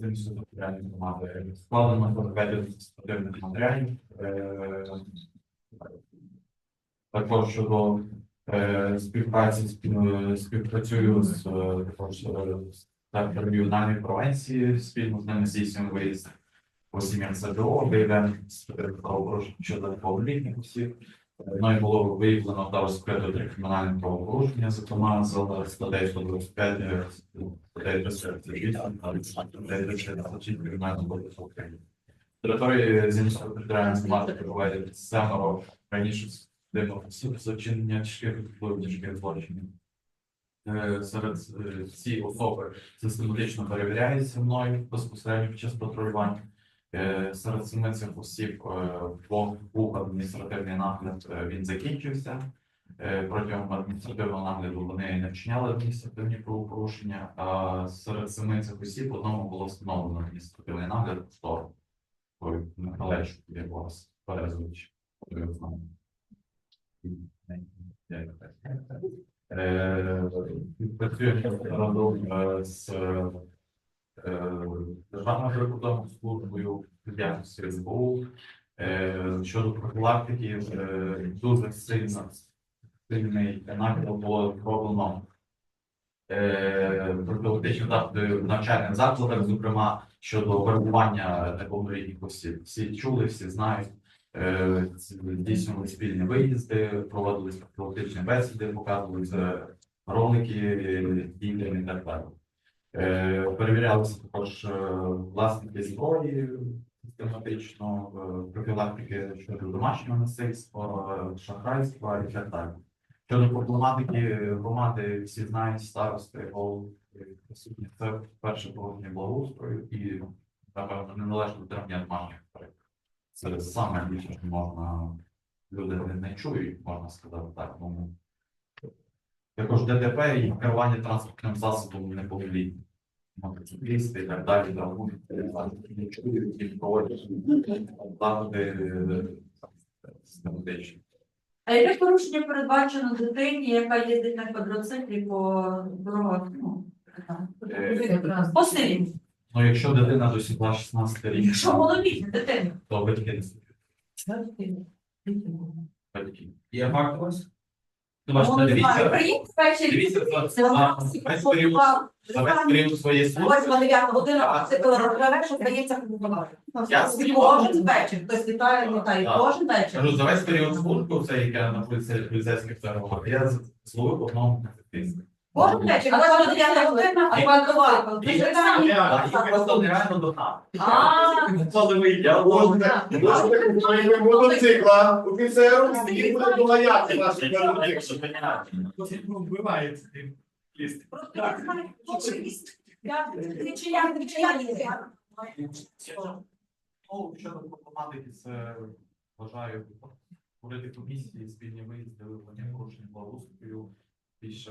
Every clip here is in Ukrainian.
з інституту реальної громади складено проведення адміністративних матеріалів. Е, Також щодо е, співпраці співпрацюю з е, також е, регіональної превенції, спільно з ними здійснюємо виїзд по сім'ям ЗДО, виявляємо щодо повнолітніх осіб. Мною було виявлено та розкрито три кримінальні правопорушення, зокрема за статтею 125, е, статтею 338 та статтею 336 Кримінального кодексу України. Території Зінської територіальної громади перебуває семеро раніше судимих осіб за вчинення тяжких впливів тяжких злочинів. Е, Серед е, ці особи систематично перевіряються мною безпосередньо під час патрулювання. Е, Серед семи цих осіб е, двох був адміністративний нагляд, е, він закінчився. Протягом адміністративного нагляду вони не вчиняли адміністративні правопорушення, а серед семи цих осіб одному було встановлено адміністративний нагляд в сторону. Ой, Михайлович, я вас разом е, з Державною прикордонною службою діяльності СБУ е, щодо профілактики е, дуже сильно сильний нагляд було зроблено е, профілактичні заходи в навчальних закладах, зокрема щодо вербування неповнолітніх осіб. Всі чули, всі знають. Е, Здійснювали спільні виїзди, проводились профілактичні бесіди, показувалися ролики е, дітям і так далі. Е, Перевірялися також е, власники зброї систематично, е, профілактики щодо домашнього насильства, шахрайства і так далі. Щодо проблематики громади, всі знають старости, голови присутні. Це перше положення благоустрою і напевно неналежне дотримання домашніх тварин. Це саме більше, що можна люди не, чують, можна сказати так. Тому також ДТП і керування транспортним засобом неповнолітніх. Мотоциклісти і так далі, там не чують і проводять заходи е, систематичні. А яке порушення передбачено дитині, яка їздить на квадроциклі по дорогах? Ну, там, Е, по селі. Ну, якщо дитина досягла 16 років, Якщо малолітня дитина. то батьки не слухають. батьки. Є факт у весь період, своєї служби. Година, це коли що здається купувати. Я Кожен вечір, хтось літає, літає, кожен вечір. Кажу, за весь період служби, це яке на поліцейських церквах, я з- зловив одного поліцейського. Кожен вечір, восьма дев'ята година, а. Можете мотоцикла офіцеру і буде долаяти наші вбивається тим ліст. Просто я знаю, хто ліст. Я нічия, нічия. Ну, щодо проблематики, це вважаю створити комісії, спільні виїзди, виявлення порушень благоустрою, більше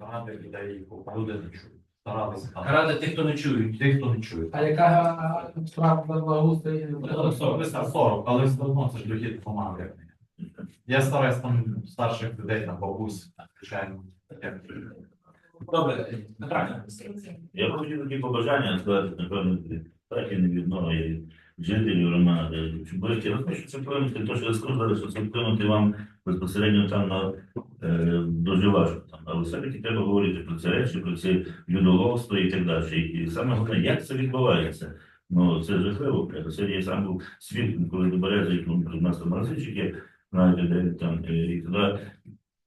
ради людей, бо люди не чують. Старалися. Ради тих, хто не чують. Тих, хто не чує. А яка справа благоустрою? Ну, 40, 40, але все одно це ж дохід команди. Я стараюсь там старших людей, там бабусь, звичайно. таке. Добре, Наталя. Я хотів такі побажання сказати, напевно, так і не від одного жителів громади. Чи будете я хочу це вплинути, то що я сказав, що це вплинути вам безпосередньо там на е, важко там. Але все-таки треба говорити про ці речі, про ці людоловство і так далі. І саме головне, як це відбувається. Ну, це жахливо. Сьогодні я сам був свідком, коли до Берези, нас там є, знаєте, де там, е, і туди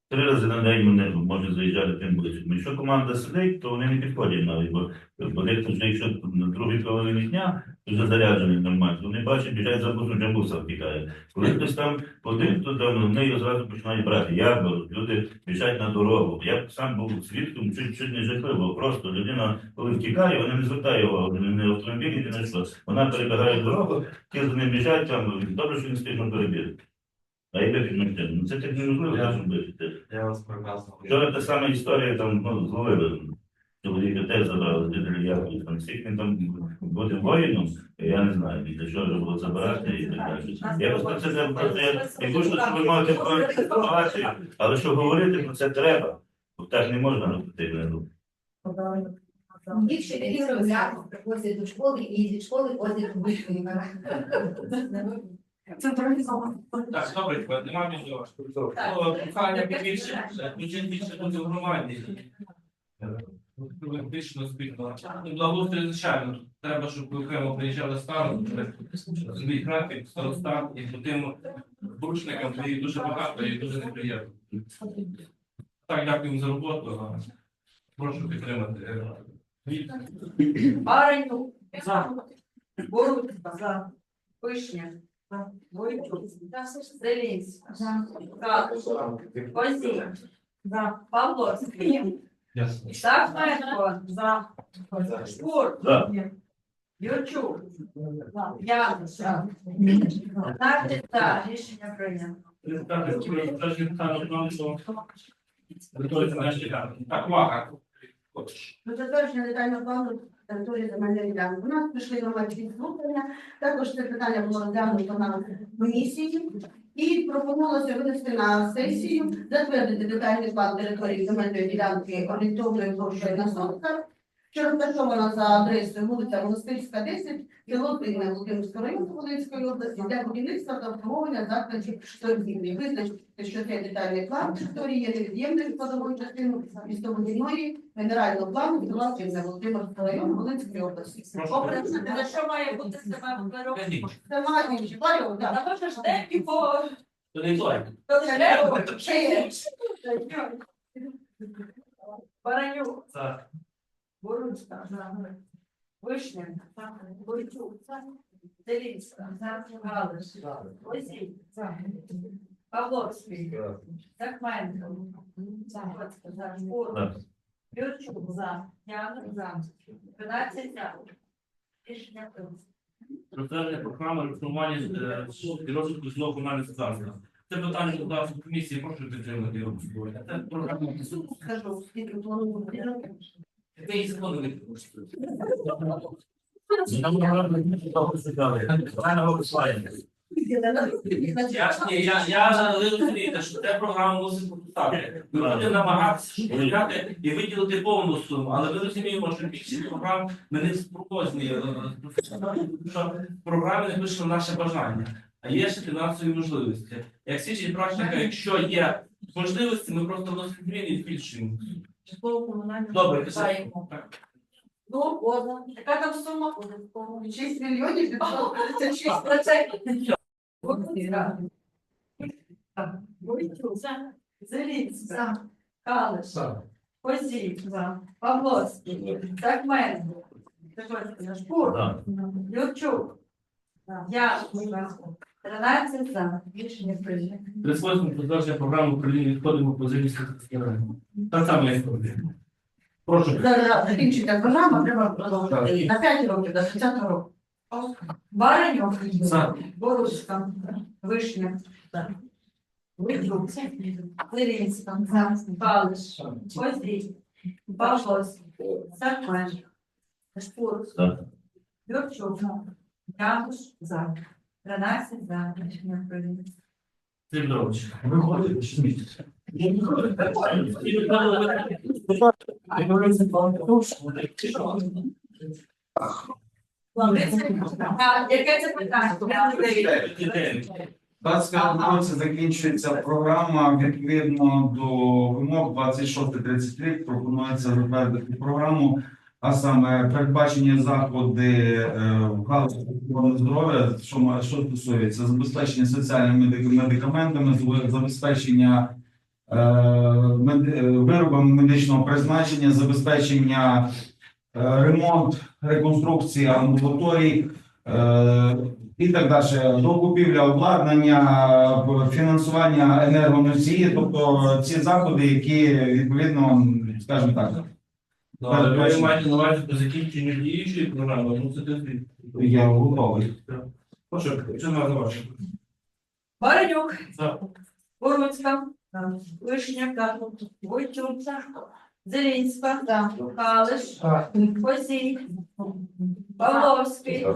Три рази на день вони можуть заїжджати тим ближче. Ну, Якщо команда сидить, то вони не підходять навіть, бо, бо дехто вже якщо на другій половині дня вже заряджений нормально, вони бачать, біжать за бусом, вже буса втікає. Коли хтось там один, то там вони його зразу починають брати. Я люди біжать на дорогу. Я сам був свідком, чуть чуть не жахливо. Просто людина, коли втікає, вона не звертає увагу, не, автомобілі, не на що. Вона перебігає дорогу, ті за ним біжать, там добре, що не встигнуть перебігти. А яке підмогти? Ну це так неможливо Я- так робити. Я вас прекрасно. Вчора та сама історія там ну, зловили. Чоловіка теж забрали жителі Яковлів. Там всіх він там бути воїном, я не знаю, і для чого ж було забирати і так далі. Я просто це треба просто я, я хочу, щоб ви мали таку інформацію, але що говорити про це треба. Бо так не можна робити. не робити. Ще такі приходять до школи і зі школи ходять до вишколі. Централізовано. Так, добре, нічого. О, Прохання більше, більше більше буде в громаді. Фактично спільно. Ну, Благоустрій, звичайно, треба, щоб окремо приїжджали старости, свій графік, старостат, і по тим порушникам їх дуже багато і дуже неприємно. Так, дякую за роботу. Прошу підтримати. Баранюк. За. Боруцька. За. Вишня. За. Войтюк. Зелінська. За. Калуш. Козій. За. Павловський. Ясно. Сахаренко. За. Шпур. Юрчук. Януш. Нафтя. За. Рішення прийнято. Так, увага. Про затвердження детального плану території земельної ділянки. У нас прийшли громадські слухання. Також це питання було розглянуто на комісії. І пропонувалося винести на сесію, затвердити детальний план території земельної ділянки орієнтовною площею на сотка, що розташована за адресою вулиця Монастирська, 10, село Тигне Володимирського району Волинської області для будівництва та обслуговування закладів торгівлі. Визначити, що цей детальний план території є невід'ємною складовою частиною містобудівної генерального плану села Тигне Володимирського району Волинської області. Попри за що має бути себе виробити? Кажіть, Це має Валю, так. Та може ж деякі по то не той. Баранюк. За. Борунська. Вишня. За. Бойчук. Зелінська. Галиш. Озій. Павловський. Захменко. За. Гоцька. Юрчук. За. Яну. За. 12 за. Рішення прийнято. Розтвердження програми реформування е, і розвитку житлово комунальних господарства. Це питання депутатської комісії, прошу підтримати його. Це програма. Скажу, скільки плану Ви її законно Там програма не голосували. Питання голосування. Я, ні, я, я ви розумієте, що ця програма мусить поставити. Ми будемо намагатися шукати і виділити повну суму, але ми розуміємо, що більшість програм ми не спроможні, е, що програми не пише наше бажання, а є ще фінансові можливості. Як свідчить практика, якщо є можливості, ми просто вносимо зміни і збільшуємо. Добре. Ну, одна. Яка там сума буде? 6 мільйонів 536 процентів. Зелінська. Калиш. Козій. Павловський. Захменко. Шпур. За. Юрчук. Янушка. 13 за. Рішення прийнято. 38 продовження програми управління відходами по зимній Так само як. Прошу. Зараз закінчиться програма, треба продовжувати на 5 років до 30 року. Баранюк. За. Борушка. Вишня. Витрук. Зелінська. Калиш. Козій. Павловський. Сакмен. Шпур. За. Юрчук. Януш. За. 13 за. Рішення прийнято. Сидорович. Виходить, що місяця. А, Яке це питання? У 25 році закінчується програма. Відповідно до вимог 26-30 пропонується затвердити програму, а саме передбачені заходи е, в галузі охорони здоров'я, що ма- що стосується забезпечення соціальними медик- медикаментами, з- забезпечення е, мед- е, виробами медичного призначення, забезпечення ремонт, реконструкція амбулаторій. е, і так далі. Закупівля обладнання, фінансування енергоносії, тобто ці заходи, які відповідно, скажімо так, Ну, але ви маєте на увазі по закінченню діючої програми, ну це ти. я готовий. Прошу, що на ваше? Баранюк. За. Боруцька. Вишня. Войтюк. Зелінська. Калиш. Козій. Павловський.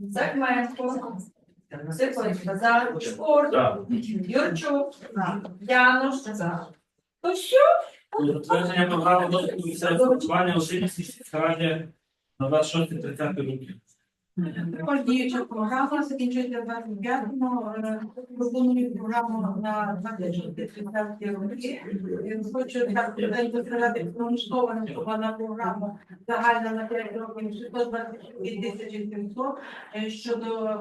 Закменко, Сипочка. За. Шпорт. Юрчук. Януш. То що? Утвердження програми доступу місцевого спілкування Ошибівській сільськраді на 26-30 роки. Також діюча програма закінчується 25-му. е, Пропоную програму на 26-30 роки. Хочу так сказати, що вона програма загальна на 5 років 622 тисячі 700. Е, Щодо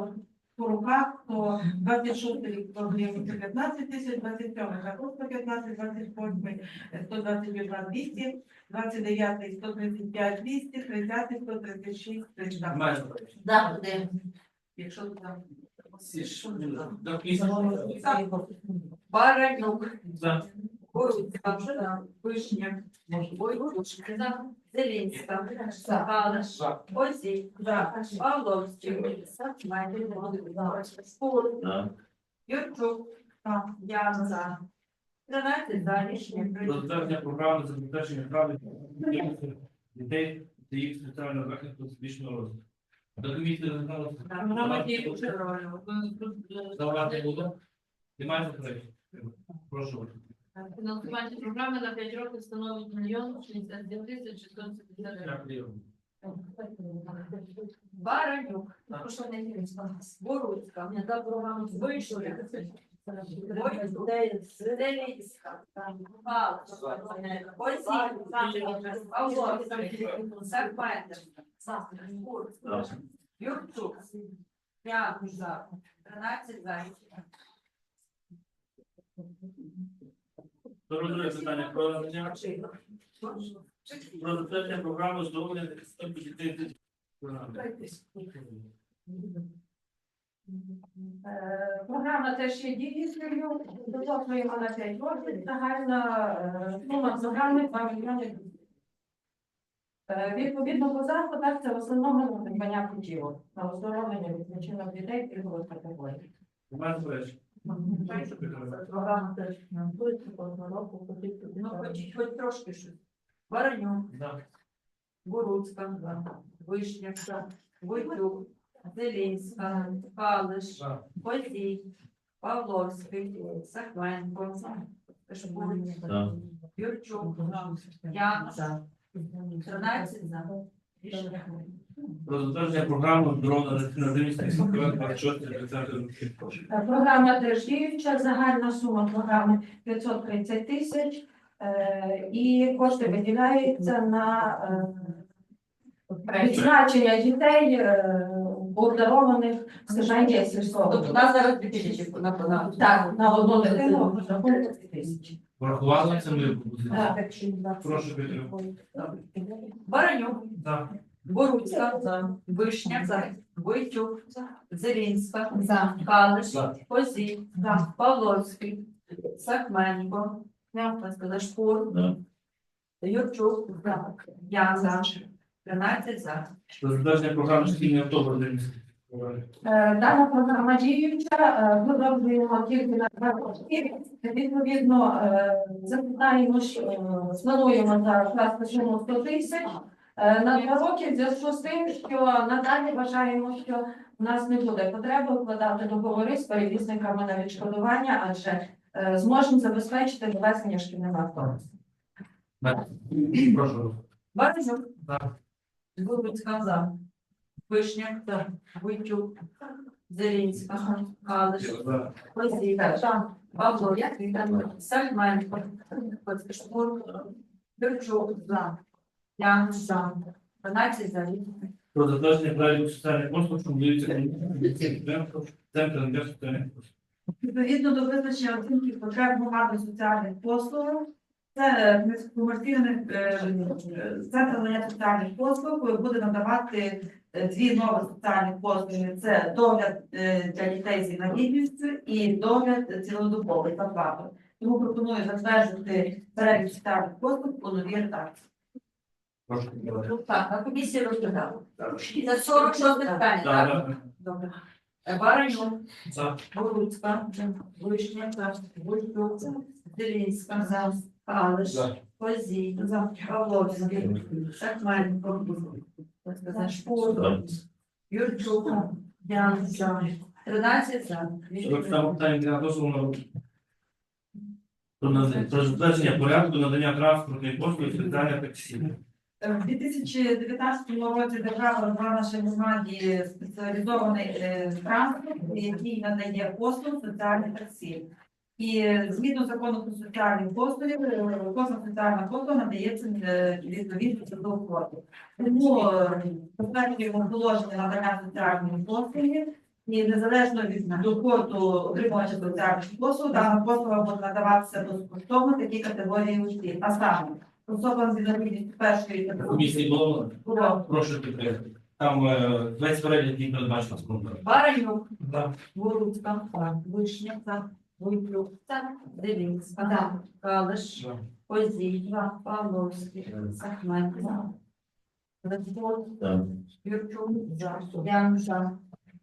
по руках, то 26 рік програми 15 тисяч, 27 також 115, 28 121 200, 29 135 200, 30 136 300. Немає заперечень. Да, де? Якщо там. Всі ж, ну, до пісні. Баранюк, За. Боруцька, Вишня, Бойкушка, Зелінська, Галаш, Озій, Павловський, Спур, Да. Юрчук, Янза. 13 за рішення затвердження програми забезпечення прав дітей та їх соціального захисту успішного розвитку. До комісії розглянулося. Програма діюча роль. Давати буде? Немає заперечень. Прошу. Фінансування програми на 5 років становить мільйон 62 тисяч 650 гривень. Баранюк, Боруцька, Вишня, Зелінська, Галаш, Озій, Павловський, Сарпентер, Спур, Да. Юрчук, Янза. 13 за рішення. Друге питання про надання про затвердження програми оздоровлення та підтримки дітей. Е, Програма теж є дією, дозовуємо на 5 років, загальна е, сума програми 2 мільйони. Е, Відповідно до заходах, це в основному на придбання путівок, на оздоровлення відпочинок дітей пільгових категорій. Немає заперечень. Програма теж фінансується кожного року. Ну, хоч, хоч трошки щось. Баранюк, За. Боруцька, Вишня, Войтюк, Зелінська, Калиш, За. Позій, Павловський, Сахменко, Шпур, Да. Юрчук, Янца. 13 за. Рішення. Про затвердження програми на 26-30 роки. Е, Програма теж діюча, загальна сума програми 530 тисяч. е, І кошти виділяються на е, відзначення дітей, е, обдарованих стипендія сільського. Тобто у нас зараз 2000 на програму. Так, на одну дитину розрахунок 2 тисячі. Врахували це ми Так, Прошу підтримати. Баранюк, За. Боруцька, Вишня, Войтюк, Зелінська, За. Калиш, За. За. Павловський, Сахменко, Янка, Шпур, Да. Юрчук, Янза. 13 за. Про затвердження програми шкільний автобус. Е, Дана програма діюча, е, продовжуємо тільки на два роки. Відповідно, е, запитаємо, що е, плануємо зараз суму 100 тисяч на два роки в зв'язку з тим, що надалі вважаємо, що у нас не буде потреби вкладати договори з перевізниками на відшкодування, адже е, зможемо забезпечити довезення шкільним автобусом. Прошу. Баранюк, За. Боруцька, за. Вишня, Войтюк, Зелінська, Калиш, За. Позій, Павловський, Сахменко, Шпур, Юрчук, Янза. 12 за. Про затвердження правил соціальних послуг, що надаються надання соціальних послуг. Відповідно до визначення оцінки потреб громади соціальних послуг, це комерційний центр надання соціальних послуг буде надавати е, дві нові соціальні послуги: це догляд е, для дітей з інвалідністю і догляд цілодобовий за плату. Тому пропоную затвердити перелік соціальних послуг по новій редакції. Прошу підтримати. Так, на комісії розглядали. Це 46 питання, Да, так? Добре. Е, Баранюк, За. Боруцька, Вишня, Войтюк, Зелінська, Калиш, За. Позій, Павловський, Сахменко, Шпур. Юрчук, Янза. 13 за. Так само питання для дозволу на Про наз- про затвердження порядку надання транспортної послуги соціальне таксі. Е, В 2019 році держава надала нашій громаді спеціалізований е, транспорт, який надає послуг соціальних таксі. І згідно закону про соціальні послуги, е, кожна соціальна послуга надається відповідно до оплати. Тому затверджуємо положення надання соціальної послуги, і незалежно від доходу отримувача соціальних послуг, дана послуга буде надаватися безкоштовно такій категорії осіб. А саме особам з інвалідністю першої В категорії. комісії було? Було. прошу підтримати. Там е, весь перелік який передбачено складно. Баранюк, Да. Гуруцька, Вишня, Войтюк, Делінська, Калиш, Козій, Павловський, Сахмет, Лезвод, Так. Юрчук, Янжа.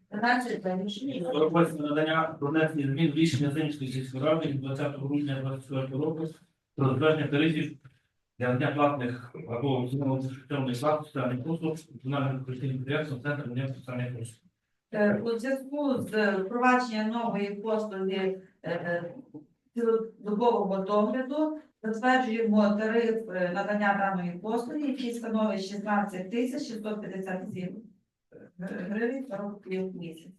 13 за рішення. Пропозиція надання про внесення змін в рішення Зимської сільської ради від 20 грудня 2024 року про затвердження тарифів для надання платних або зимової плат соціальних послуг комунальним користувальним підприємством Центр надання соціальних послуг. Е, У зв'язку з впровадженням нової послуги е, е, цілодобового догляду затверджуємо тариф е, надання даної послуги, який становить 16 тисяч 657 гривень 40 копійок в місяць.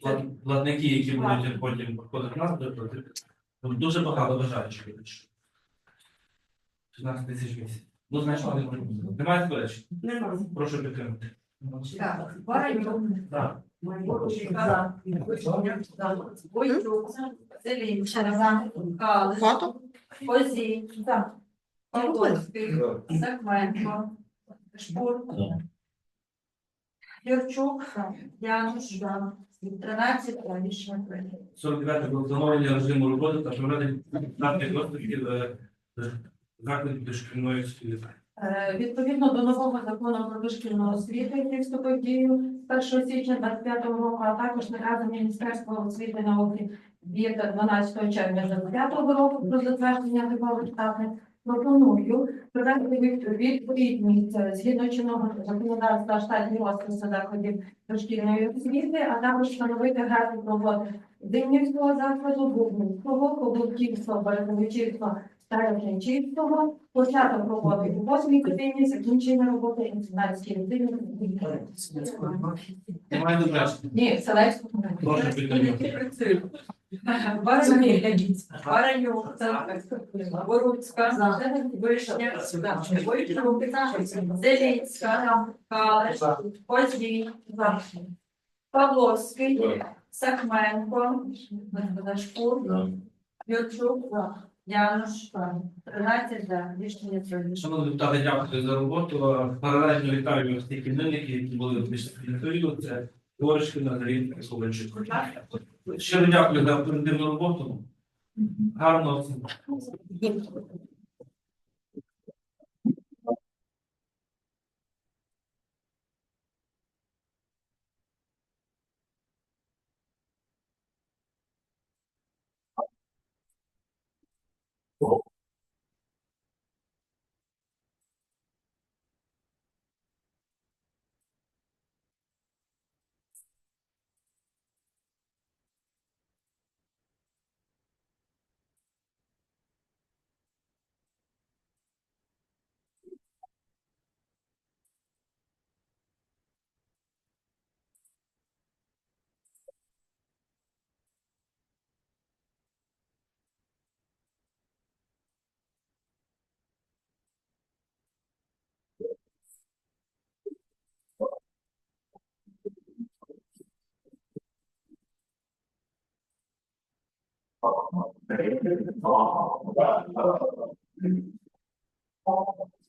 Плат- Платники, які будуть потім проходити нас, дуже багато бажаючих. 16 тисяч місяць. Ну, значить, вони можуть бути. Немає заперечень? Немає. Прошу підтримати. Так, Баранюк, Так. Гуруцька, Войтюк, Делінська, Калиш, Козій, Павловський, Сахменко, Шпур, Юрчук, Януш, 13 за рішення прийнято. 49 про встановлення режиму роботи та проведення розповідів е, закладів дошкільної освіти. Е, Відповідно до нового закону про дошкільну освіту, який вступив дію з 1 січня 25 року, а також наказом Міністерства освіти і науки від 12 червня 25 року про затвердження типових штатних, пропоную привести від- відповідність е, згідно чинного законодавства штатні розписи заходів дошкільної освіти, а також встановити графік роботи Димнівського закладу, Бубнівського, Кобилківського, Береговичівського та Рахенчівського, початок роботи у восьмій годині, закінчення роботи у 17 годині. Немає заперечень? Ні, Баранюк, Боруцька, Вишня, Зелінська, Калиш, Козій, Павловський, Сахменко, Шпур, Так. Януш, 13 за рішення. Шановні депутати, дякую за роботу. Паралельно вітаю всіх іменників, які були в період. Це Горишкина, Зарін, Ковальчук. Щиро дякую за оперативну роботу. Гарного всім. Oh, God. Oh, God. Oh, God.